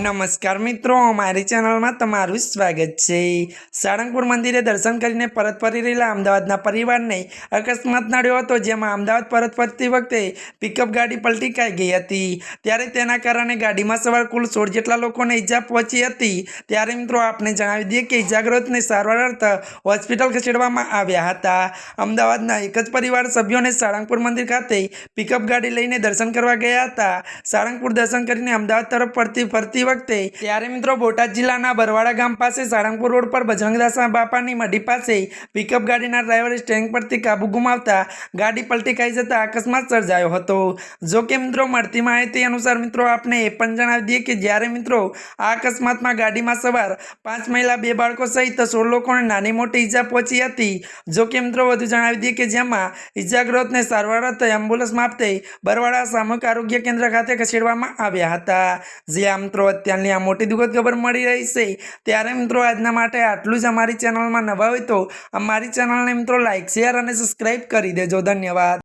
નમસ્કાર મિત્રો, મારી ચેનલમાં તમારું સ્વાગત છે. સાળંગપુર મંદિરે દર્શન કરીને પરત ફરી રહેલા અમદાવાદના પરિવારને અકસ્માત નડ્યો હતો, જેમાં અમદાવાદ પરત ફરતી વખતે પિકઅપ ગાડી પલટી ખાઈ ગઈ હતી. ત્યારે તેના કારણે ગાડીમાં સવાર કુલ સોળ જેટલા લોકોને ઈજા પહોંચી હતી. ત્યારે મિત્રો, આપને જણાવી દઈએ કે ઈજાગ્રસ્તને સારવાર અર્થ હોસ્પિટલ ખસેડવામાં આવ્યા હતા. અમદાવાદના એક જ પરિવાર સભ્યોને સાળંગપુર મંદિર ખાતે પિકઅપ ગાડી લઈને દર્શન કરવા ગયા હતા. સાળંગપુર દર્શન કરીને અમદાવાદ તરફ ફરતી ફરતી વખતે ત્યારે મિત્રો બોટાદ જિલ્લાના બરવાડા ગામ પાસે સાળંગપુર રોડ પર બજરંગદાસ બાપાની મઢી પાસે પિકઅપ ગાડીના ડ્રાઈવરે સ્ટેરિંગ પરથી કાબુ ગુમાવતા ગાડી પલટી ખાઈ જતા અકસ્માત સર્જાયો હતો. જો કે મિત્રો મળતી માહિતી અનુસાર મિત્રો આપને એ પણ જણાવી દઈએ કે જ્યારે મિત્રો આ અકસ્માતમાં ગાડીમાં સવાર પાંચ મહિલા બે બાળકો સહિત સોળ લોકોને નાની મોટી ઈજા પહોંચી હતી. જો કે મિત્રો વધુ જણાવી દઈએ કે જેમાં ઈજાગ્રસ્તને સારવાર અર્થે એમ્બ્યુલન્સ માપતે બરવાડા સામૂહિક આરોગ્ય કેન્દ્ર ખાતે ખસેડવામાં આવ્યા હતા. જ્યાં મિત્રો અત્યારની આ મોટી દુઃખદ ખબર મળી રહી છે. ત્યારે મિત્રો આજના માટે આટલું જ અમારી ચેનલમાં નવા હોય તો અમારી ચેનલને મિત્રો લાઇક શેર અને સબસ્ક્રાઈબ કરી દેજો. ધન્યવાદ.